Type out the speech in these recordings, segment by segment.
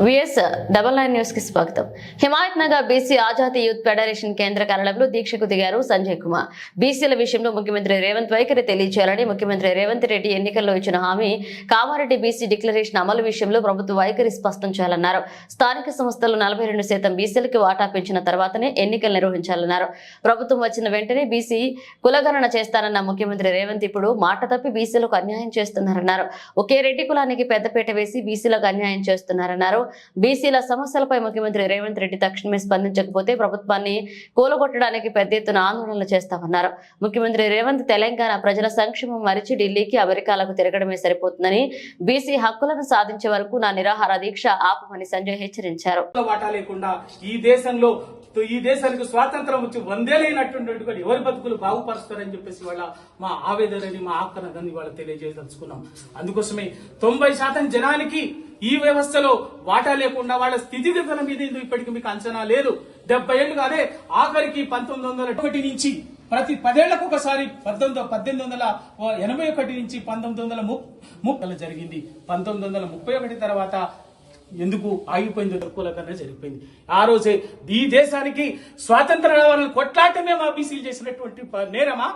we are S double nine న్యూస్కి స్వాగతం. Himayat Nagar BC Azadi youth federation కేంద్ర కార్యాలయంలో దీక్షకు దిగారు సంజయ్ కుమార్. బీసీల విషయంలో ముఖ్యమంత్రి రేవంత్ వైఖరి తెలియజేయాలని ముఖ్యమంత్రి రేవంత్ రెడ్డి ఎన్నికల్లో ఇచ్చిన హామీ కామారెడ్డి బీసీ డిక్లరేషన్ అమలు విషయంలో ప్రభుత్వ వైఖరి స్పష్టం చేయాలన్నారు. స్థానిక సంస్థలు నలభై రెండు శాతం బీసీలకు వాటా పెంచిన తర్వాతనే ఎన్నికలు నిర్వహించాలన్నారు. ప్రభుత్వం వచ్చిన వెంటనే బీసీ కులగణన చేస్తానన్న ముఖ్యమంత్రి రేవంత్ ఇప్పుడు మాట తప్పి బీసీలకు అన్యాయం చేస్తున్నారన్నారు. ఒకే రెడ్డి కులానికి పెద్దపీట వేసి బీసీలకు అన్యాయం చేస్తున్నారన్నారు. బీసీల సమస్యలపై ముఖ్యమంత్రి రేవంత్ రెడ్డి తక్షణమే స్పందించకపోతే ప్రభుత్వాన్ని కూలగొట్టడానికి పెద్ద ఎత్తున ఆందోళనలు చేస్తామన్నారు. ముఖ్యమంత్రి రేవంత్ తెలంగాణ ప్రజల సంక్షేమం మరిచి ఢిల్లీకి అమెరికాలకు తిరగడమే సరిపోతుందని బీసీ హక్కులను సాధించే వరకు నా నిరాహార దీక్ష ఆపమని సంజయ్ హెచ్చరించారు. ఈ దేశంలో ఈ దేశానికి స్వాతంత్రం వచ్చి వందేలైనటువంటి వాళ్ళు ఎవరి బతుకులు బాగుపరుస్తారని చెప్పేసి వాళ్ళ మా ఆవేదనని మా ఆకరణని వాళ్ళు తెలియజేయదలుచుకున్నాం. అందుకోసమే తొంభై శాతం జనానికి ఈ వ్యవస్థలో వాటా లేకుండా వాళ్ళ స్థితిగతుల మీద ఎందుకు ఇప్పటికీ మీకు అంచనా లేదు? డెబ్బై ఏళ్ళు కాదే ఆఖరికి పంతొమ్మిది వందల ఒకటి నుంచి ప్రతి పదేళ్ళకు ఒకసారి పద్దెనిమిది పద్దెనిమిది వందల ఎనభై ఒకటి నుంచి పంతొమ్మిది వందల ముప్పై జరిగింది. పంతొమ్మిది వందల ముప్పై ఒకటి తర్వాత ఎందుకు ఆగిపోయింది దొరకలేకనే జరిగిపోయింది. ఆ రోజే ఈ దేశానికి స్వాతంత్ర రావాలని కొట్లాటమే మా బీసీలు చేసినటువంటి ప- నేరమా?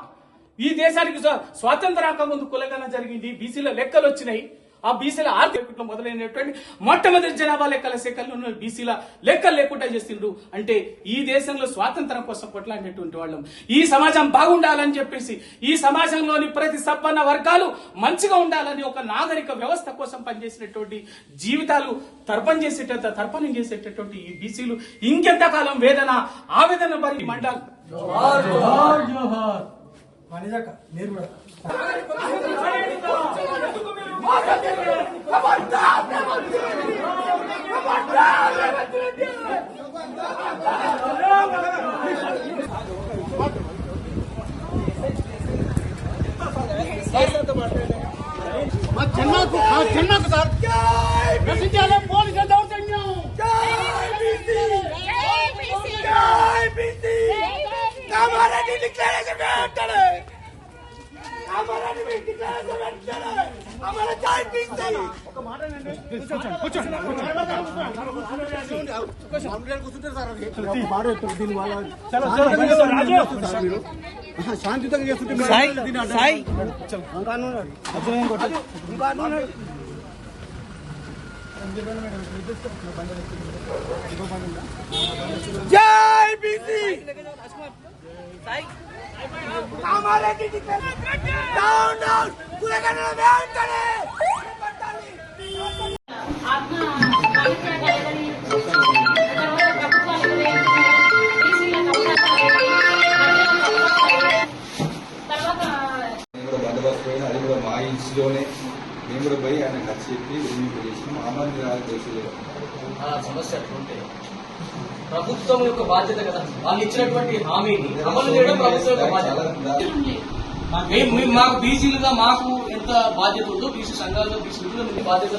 ఈ దేశానికి స్వాతంత్ర రాకముందు కులగన జరిగింది. బీసీల లెక్కలు వచ్చినాయి ఆ బీసీల ఆర్థిక మొదలైనటువంటి మొట్టమొదటి జనాభా లెక్కల సేకరణలో బీసీల లెక్కలు లేకుండా చేసిండ్రు. అంటే ఈ దేశంలో స్వాతంత్రం కోసం కొట్లాడినటువంటి వాళ్ళం. ఈ సమాజం బాగుండాలని చెప్పేసి ఈ సమాజంలోని ప్రతి సబ్బన్న వర్గాలు మంచిగా ఉండాలని ఒక నాగరిక వ్యవస్థ కోసం పనిచేసినటువంటి జీవితాలు తర్పణ చేసేట తర్పణం చేసేటటువంటి ఈ బీసీలు ఇంకెంతకాలం వేదన ఆవేదన పరి మండల్. మీరు కూడా. జన్మకు మా జన్మకు సార్ నశించాలి పోలీసుల దౌర్జన్యం కామారెడ్డి డిక్లరేషన్ పెట్టాలి కామారెడ్డి చేస్తుంటే జై BC! Kamareddy declaration down down కులగణన వెంటనే చేపట్టాలి. మేము కూడా బందోబస్తు పోయినా అది కూడా మా ఇంచులోనే మేము కూడా పోయి ఆయన ఖర్చు చెప్పి ఎన్నిక చేసినాం అమలు రాదు తెలిసి ఆ సమస్య అట్లుంటే ప్రభుత్వం యొక్క బాధ్యత కదా. వాళ్ళు ఇచ్చినటువంటి హామీని అమలు చేయడం ప్రభుత్వం యొక్క బాధ్యత. మాకు బీసీలుగా మాకు ఎంత బాధ్యత ఉందో బీసీ సంఘాలుగా బీసీలుగా మీ బాధ్యత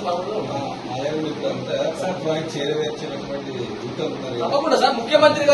ప్రభుత్వానికి చేరవేర్చినటువంటి తప్పకుండా సార్. ముఖ్యమంత్రి గారు